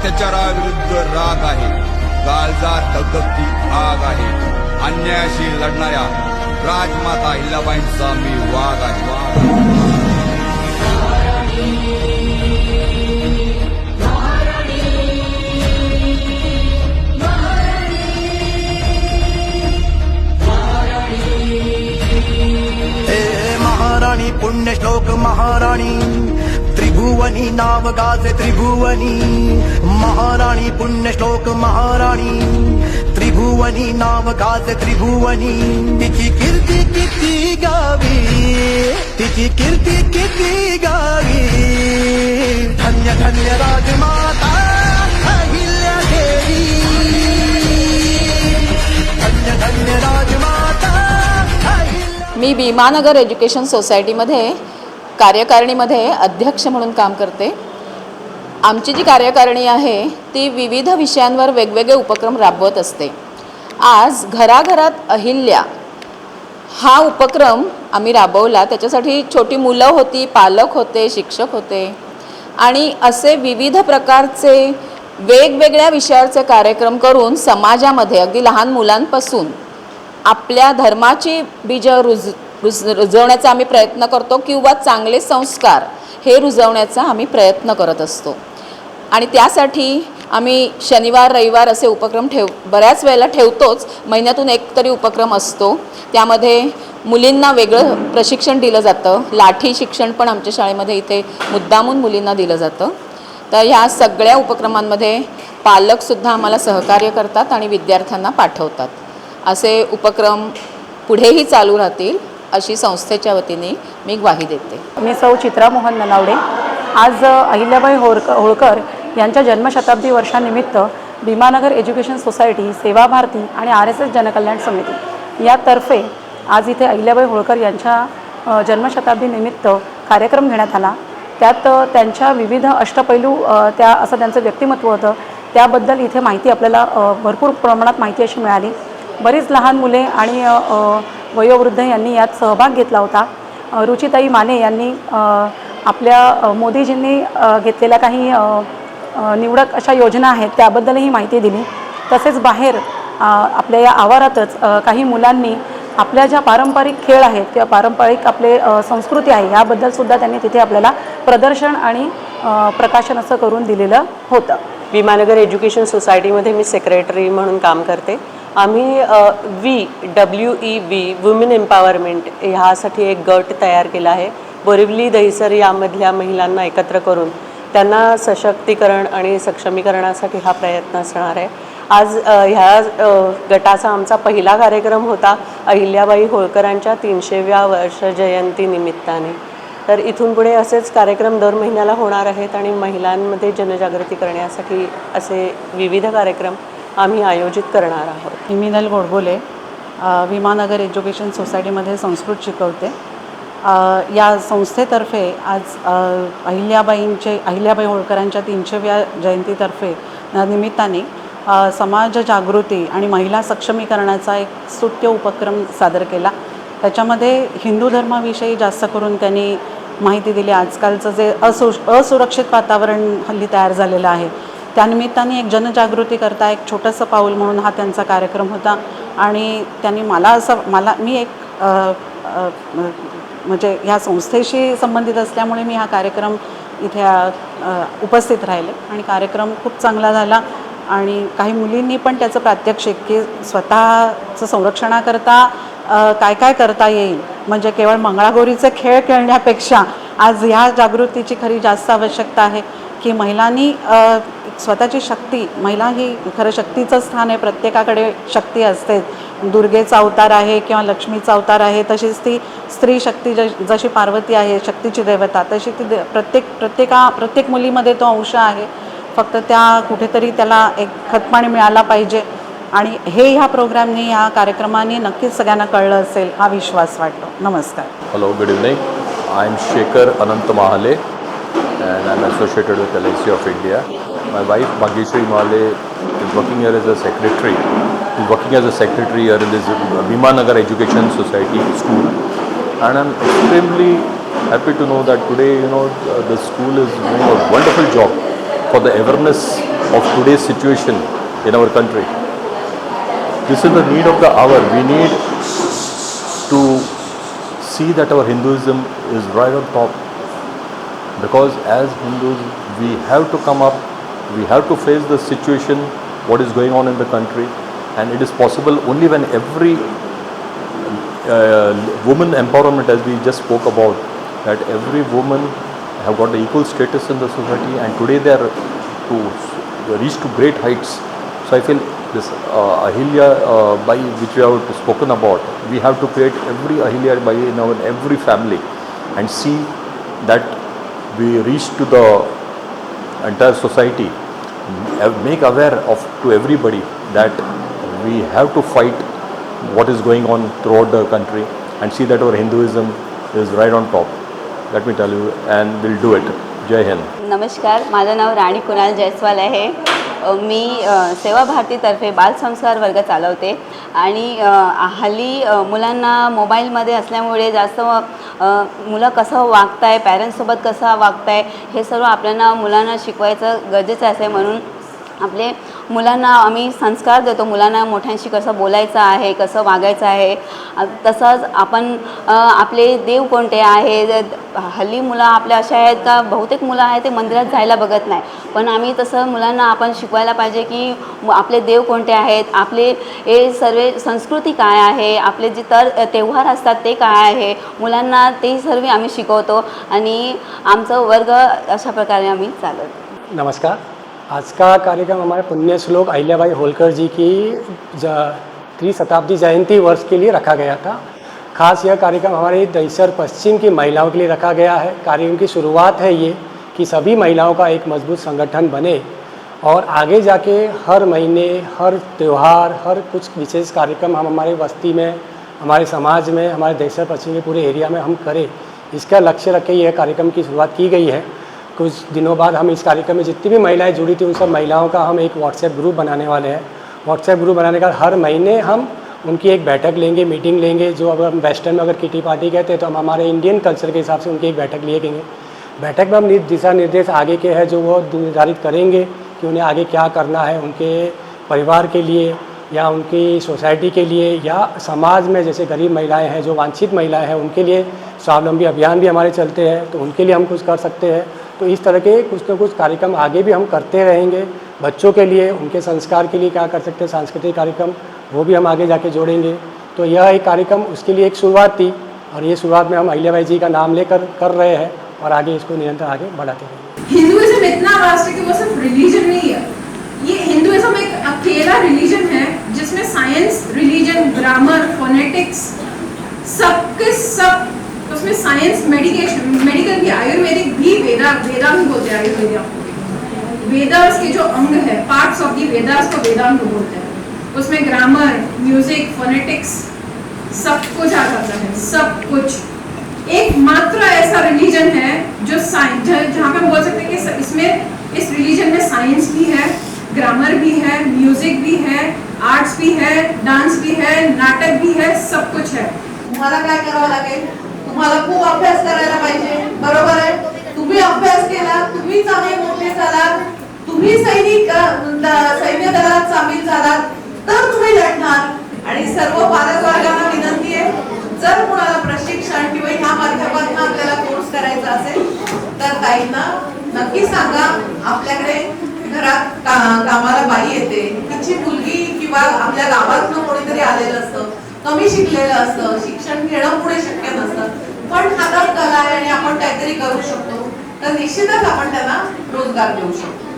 अत्याचाराविरुद्ध राग आहे काळजात धगधगती आग आहे अन्यायाशी लढणाऱ्या राजमाता हिल्लाबाईंचा मी वाघ आहे. त्रिभुवनी नाव गाजे त्रिभुवनी। महाराणी पुण्यश्लोक महाराणी। त्रिभुवनी नाव गाजे त्रिभुवनी। तिची कीर्ती किती गावी। तिची कीर्ती किती गावी। धन्य धन्य राजमाता अहिल्या देवी। धन्य धन्य राजमाता मी भीमानगर एज्युकेशन सोसायटीमध्ये कार्यकारिणीमध्ये अध्यक्ष म्हणून काम करते. आमची जी कार्यकारिणी आहे ती विविध विषयांवर वेगवेगळे उपक्रम राबवत असते. आज घराघरात अहिल्या हा उपक्रम आम्ही राबवला. त्याच्यासाठी छोटी मुलं होती पालक होते शिक्षक होते. आणि असे विविध प्रकारचे वेगवेगळ्या विषयाचे कार्यक्रम करून समाजामध्ये अगदी लहान मुलांपासून आपल्या धर्माची बीज रुज रुज रुजवण्याचा आम्ही प्रयत्न करतो किंवा चांगले संस्कार हे रुजवण्याचा आम्ही प्रयत्न करत असतो. आणि त्यासाठी आम्ही शनिवार रविवार असे उपक्रम ठेव बऱ्याच वेळेला ठेवतोच. महिन्यातून एक तरी उपक्रम असतो. त्यामध्ये मुलींना वेगळं प्रशिक्षण दिलं जातं. लाठी शिक्षण पण आमच्या शाळेमध्ये इथे मुद्दामून मुलींना दिलं जातं. तर ह्या सगळ्या उपक्रमांमध्ये पालकसुद्धा आम्हाला सहकार्य करतात आणि विद्यार्थ्यांना पाठवतात. असे उपक्रम पुढेही चालू राहतील. अशी संस्थेच्या वतीने मी ग्वाही देते. मी सौ चित्रा मोहन ननावडे. आज अहिल्याबाई होळकर होळकर यांच्या जन्मशताब्दी वर्षानिमित्त भीमानगर एज्युकेशन सोसायटी सेवा भारती आणि आर एस एस जनकल्याण समिती यातर्फे आज इथे अहिल्याबाई होळकर यांच्या जन्मशताब्दीनिमित्त कार्यक्रम घेण्यात आला. त्यात त्यांच्या विविध अष्टपैलू त्या असं त्यांचं व्यक्तिमत्व होतं. त्याबद्दल इथे माहिती आपल्याला भरपूर प्रमाणात माहिती अशी मिळाली. बरीच लहान मुले आणि वयोवृद्ध यांनी यात सहभाग घेतला होता. रुचिताई माने यांनी आपल्या मोदीजींनी घेतलेल्या काही निवडक अशा योजना आहेत त्याबद्दलही माहिती दिली. तसेच बाहेर आपल्या या आवारातच काही मुलांनी आपल्या ज्या पारंपरिक खेळ आहेत किंवा पारंपरिक आपले संस्कृती आहे याबद्दलसुद्धा त्यांनी तिथे आपल्याला प्रदर्शन आणि प्रकाशन असं करून दिलेलं होतं. विमानगर एज्युकेशन सोसायटीमध्ये मी सेक्रेटरी म्हणून काम करते. आम्ही V W E V women empowerment ह्यासाठी एक गट तयार केला आहे. बोरिवली दहिसर यामधल्या महिलांना एकत्र करून त्यांना सशक्तीकरण आणि सक्षमीकरणासाठी हा प्रयत्न असणार आहे. आज ह्या गटाचा आमचा पहिला कार्यक्रम होता अहिल्याबाई होळकरांच्या तीनशेव्या वर्ष जयंती निमित्ताने. तर इथून पुढे असेच कार्यक्रम दर महिन्याला होणार आहेत आणि महिलांमध्ये जनजागृती करण्यासाठी असे विविध कार्यक्रम आम्ही आयोजित करणार आहोत. हिमिनल गोडबोले विमानगर एज्युकेशन सोसायटीमध्ये संस्कृत शिकवते. या संस्थेतर्फे आज अहिल्याबाईंचे अहिल्याबाई होळकरांच्या तीनशेव्या जयंतीतर्फे निमित्ताने समाज जागृती आणि महिला सक्षमीकरणाचा एक स्तुत्य उपक्रम सादर केला. त्याच्यामध्ये हिंदू धर्माविषयी जास्त करून त्यांनी माहिती दिली. आजकालचं जे असु असुरक्षित वातावरण हल्ली तयार झालेलं आहे. त्यानिमित्ताने एक जनजागृती करता एक छोटंसं पाऊल म्हणून हा त्यांचा कार्यक्रम होता. आणि त्यांनी मला असं मला मी एक म्हणजे ह्या संस्थेशी संबंधित असल्यामुळे मी हा कार्यक्रम इथे उपस्थित राहिले. आणि कार्यक्रम खूप चांगला झाला. आणि काही मुलींनी पण त्याचं प्रात्यक्षिक की स्वतःचं संरक्षणाकरता काय काय करता येईल? म्हणजे केवळ मंगळागौरीचे खेळ खेळण्यापेक्षा आज ह्या जागृतीची खरी जास्त आवश्यकता आहे. की महिलांनी स्वतःची शक्ती महिला ही खरं शक्तीचं स्थान आहे प्रत्येकाकडे शक्ती असते. दुर्गेचा अवतार आहे किंवा लक्ष्मीचा अवतार आहे तशीच ती स्त्री शक्ती ज जशी पार्वती आहे शक्तीची देवता तशी ती प्रत्येक प्रत्येका प्रत्येक मुलीमध्ये तो अंश आहे. फक्त त्या कुठेतरी त्याला एक खतपाणी मिळाला पाहिजे. आणि हे ह्या प्रोग्रामनी ह्या कार्यक्रमाने नक्कीच सगळ्यांना कळलं असेल हा विश्वास वाटतो. नमस्कार. Hello good evening I am Shekhar Anant Mahale and I'm associated with LIC of India. My wife Mageshri Mahale is working here as a secretary. She's working as a secretary here in this Vimanagar Education Society school. And I'm extremely happy to know that today, you know, uh, the school is doing a wonderful job for the awareness of today's situation in our country. This is the need of the hour. We need to see that our Hinduism is right on top because as Hindus we have to come up, we have to face the situation, what is going on in the country, and it is possible only when every uh, woman empowerment, as we just spoke about, that every woman have got the equal status in the society, and today they are to reach to great heights. So I feel this uh, Ahilya uh, Bai, which we have spoken about, we have to create every Ahilya Bai in every family, and see that we reach to the entire society, uh, make aware of to everybody that we have to fight what is going on throughout the country and see that our Hinduism is right on top. Let me tell you, and we'll do it. Jai Hind. नमस्कार माझं नाव राणी कुणाल जयस्वाल आहे अ, मी सेवा भारतीतर्फे बालसंस्कार वर्ग चालवते. आणि हल्ली मुलांना मोबाईलमध्ये असल्यामुळे जास्त मुलं कसं वागताय पॅरेंट्ससोबत कसं वागताय हे सर्व आपल्याला मुलांना शिकवायचं गरजेचं असे म्हणून आपले मुलांना आम्ही संस्कार देतो. मुलांना मोठ्यांशी कसं बोलायचं आहे कसं वागायचं आहे. तसंच आपण आपले देव कोणते आहे? हल्ली मुलं आपल्या अशा आहेत का? बहुतेक मुलं आहेत ते मंदिरात जायला बघत नाही. पण आम्ही तसं मुलांना आपण शिकवायला पाहिजे की आपले देव कोणते आहेत? आपले हे सर्व संस्कृती काय आहे? आपले जे तर त्योहार असतात ते काय आहे? मुलांना ते सर्व आम्ही शिकवतो आणि आमचं वर्ग अशा प्रकारे आम्ही चालवतो. नमस्कार. आज का कार्यक्रम हमारे पुण्य श्लोक अहिल्याबाई होलकर जी की त्रिशताब्दी जयंती वर्ष के लिए रखा गया था। खास यह कार्यक्रम हमारे दहीसर पश्चिम की महिलाओं के लिए रखा गया है। कार्यक्रम की शुरुआत है ये कि सभी महिलाओं का एक मज़बूत संगठन बने और आगे जाके हर महीने, हर त्यौहार, हर कुछ विशेष कार्यक्रम हम हमारे बस्ती में, हमारे समाज में, हमारे दहीसर पश्चिम के पूरे एरिया में हम करें। इसका लक्ष्य रख के यह कार्यक्रम की शुरुआत की गई है। कुछ दिनों बाद हम इस कार्यक्रम में जितनी भी महिलाएँ जुड़ी थी, उन सब महिलाओं का हम एक व्हाट्सएप ग्रुप बनाने वाले हैं। व्हाट्सएप ग्रुप बनाने का हर महीने हम उनकी एक बैठक लेंगे मीटिंग लेंगे, जो अगर हम वेस्टर्न में अगर किटी पार्टी कहते हैं तो हम हमारे इंडियन कल्चर के हिसाब से उनकी एक बैठक लिए गएँगे बैठक में हम दिशा निर्देश आगे के हैं, जो वो निर्धारित करेंगे कि उन्हें आगे क्या करना है उनके परिवार के लिए या उनकी सोसाइटी के लिए या समाज में जैसे गरीब महिलाएँ हैं, जो वांछित महिलाएँ हैं, उनके लिए स्वावलंबी अभियान भी हमारे चलते हैं तो उनके लिए हम कुछ कर सकते हैं। तो इस तरह के कुछ न कुछ कार्यक्रम आगे भी हम करते रहेंगे। बच्चों के लिए, उनके संस्कार के लिए क्या कर सकते हैं, सांस्कृतिक कार्यक्रम, वो भी हम आगे जाके जोड़ेंगे। तो यह एक कार्यक्रम, उसके लिए एक शुरुआत थी और ये शुरुआत में हम अहिल्याबाई जी का नाम लेकर कर रहे हैं और आगे इसको निरंतर आगे बढ़ाते रहेंगे। हिंदुइज्म इतना वास्ट है कि वो सिर्फ़ रिलीजन नहीं है ये हिंदुइज्म एक अकेला रिलीजन है, जिसमें साइंस रिलीजन ग्रामर फोनेटिक्स सब के सब उसमें साइंस मेडिकेशन मेडिकल भी आयुर्वेदिक भी वेदा वेदा भी बोलते हैं आयुर्वेदा वेदास के। जो अंग है पार्ट्स ऑफ़ दी वेदास को वेदांग बोलते हैं। उसमें ग्रामर म्यूज़िक फोनेटिक्स सब कुछ आ जाता है, सब कुछ। एकमात्र ऐसा रिलीजन है जो साइंस जहाँ पे हम बोल सकते हैं कि इसमें, इस रिलीजन में साइंस भी है ग्रामर भी है म्यूज़िक भी है आर्ट्स भी है डांस भी है, नाटक भी है, सब कुछ है। तुम्हाला काय करावं लागेल तुम्हाला खूप अभ्यास करायला पाहिजे. बरोबर आहे? तुम्ही अभ्यास केला तुम्ही चांगले मोठे झालात तुम्ही सैनिक सैन्य दलात सामील झालात तर तुम्ही लढणार. आणि सर्व पालक वर्गाला विनंती आहे जर कुणाला प्रशिक्षण किंवा ह्या माध्यमातून आपल्याला कोर्स करायचा असेल तर ताईंना नक्की सांगा आपल्याकडे घरात का- कामाला बाई येते. तिची मुलगी किंवा आपल्या गावातनं कोणीतरी आलेलं असतं. कमी शिकलेलं असतं शिक्षण घेणं पुढे शक्य नसतं. पण हातात कला आहे आणि आपण काहीतरी करू शकतो तर निश्चितच आपण त्यांना रोजगार देऊ शकतो.